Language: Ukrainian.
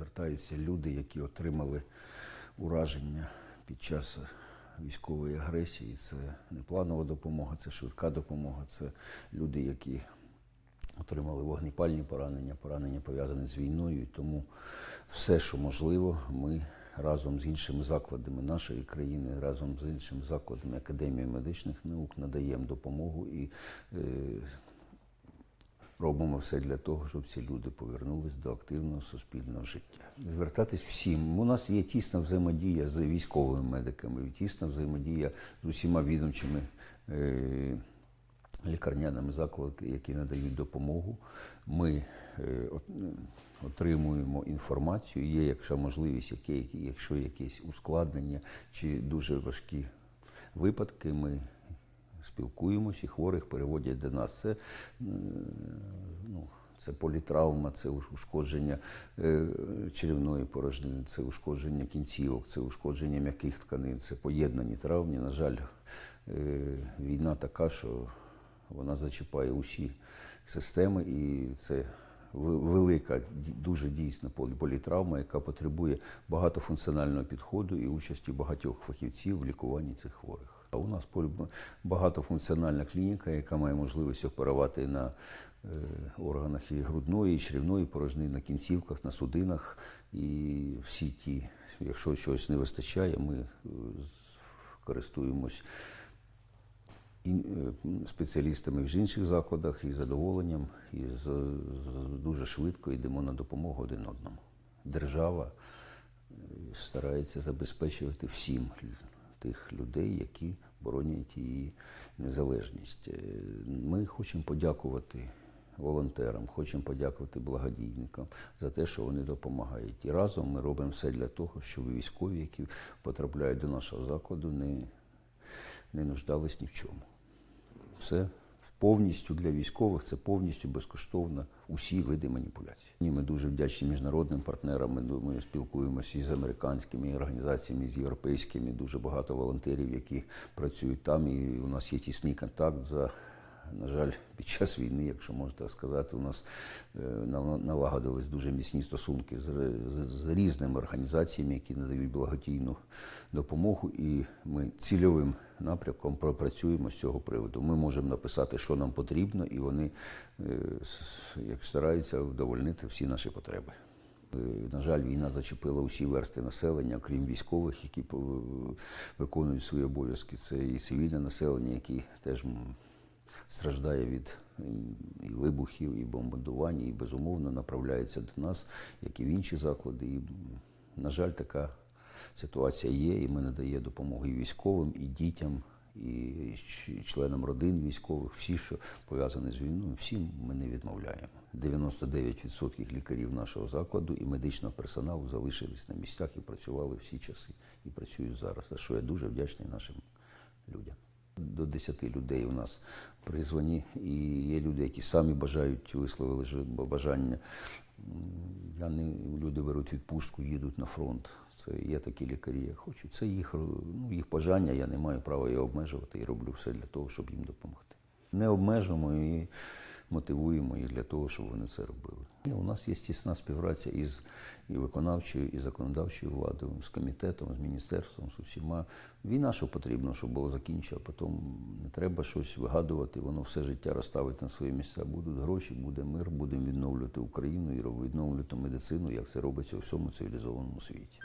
звертаються люди, які отримали ураження під час військової агресії. Це не планова допомога, це швидка допомога, це люди, які отримали вогнепальні поранення, поранення пов'язані з війною. І тому все, що можливо, ми разом з іншими закладами нашої країни, разом з іншими закладами Академії медичних наук надаємо допомогу і е, робимо все для того, щоб ці люди повернулись до активного суспільного життя. Звертатись всім. У нас є тісна взаємодія з військовими медиками, тісна взаємодія з усіма відомчими. Е, лікарняними закладами, які надають допомогу. Ми е, отримуємо інформацію. Є, якщо можливість, якщо якісь ускладнення чи дуже важкі випадки, ми спілкуємося і хворих переводять до нас. Це, ну, це політравма, це ушкодження е, черевної порожнини, це ушкодження кінцівок, це ушкодження м'яких тканин, це поєднані травми. На жаль, е, війна така, що вона зачіпає усі системи, і це велика, дуже дійсна полі- політравма, яка потребує багатофункціонального підходу і участі багатьох фахівців в лікуванні цих хворих. У нас багатофункціональна клініка, яка має можливість оперувати на е, органах і грудної, і черевної порожнини, на кінцівках, на судинах. І всі ті, якщо щось не вистачає, ми е, користуємось е, спеціалістами в інших закладах і задоволенням, і дуже швидко йдемо на допомогу один одному. Держава старається забезпечувати всім лю- тих людей, які боронять її незалежність. Е, Ми хочемо подякувати волонтерам, хочемо подякувати благодійникам за те, що вони допомагають. І разом ми робимо все для того, щоб військові, які потрапляють до нашого закладу, не не нуждались ні в чому. Все повністю для військових, це повністю безкоштовно усі види маніпуляцій. Ми дуже вдячні міжнародним партнерам. Ми думаю, спілкуємося із американськими організаціями, з європейськими. Дуже багато волонтерів, які працюють там. І у нас є тісний контакт за. На жаль, під час війни, якщо можна сказати, у нас е, налагодились дуже міцні стосунки з, з, з різними організаціями, які надають благодійну допомогу, і ми цільовим напрямком пропрацюємо з цього приводу. Ми можемо написати, що нам потрібно, і вони е, як стараються вдовольнити всі наші потреби. Е, На жаль, війна зачепила усі версти населення, окрім військових, які виконують свої обов'язки. Це і цивільне населення, які теж страждає від і вибухів, і бомбардувань, і безумовно направляється до нас, як і в інші заклади. І, на жаль, така ситуація є, і ми надаємо допомогу і військовим, і дітям, і членам родин військових, всі, що пов'язані з війною, всім ми не відмовляємо. 99% лікарів нашого закладу і медичного персоналу залишились на місцях і працювали всі часи, і працюють зараз. За що я дуже вдячний нашим людям. До 10 людей у нас призвані, і є люди, які самі бажають, висловили бажання. Я не люди беруть відпустку, їдуть на фронт. Це є такі лікарі, як хочуть. Це їх, ну, їх бажання, я не маю права його обмежувати і роблю все для того, щоб їм допомогти. Не обмежуємо і мотивуємо їх для того, щоб вони це робили. У нас є тісна співпраця із і виконавчою, і законодавчою владою, з комітетом, з міністерством, з усіма. Війна, що потрібно, щоб було закінчено, а потім не треба щось вигадувати, воно все життя розставить на свої місця. Будуть гроші, буде мир, будемо відновлювати Україну і відновлювати медицину, як це робиться у всьому цивілізованому світі.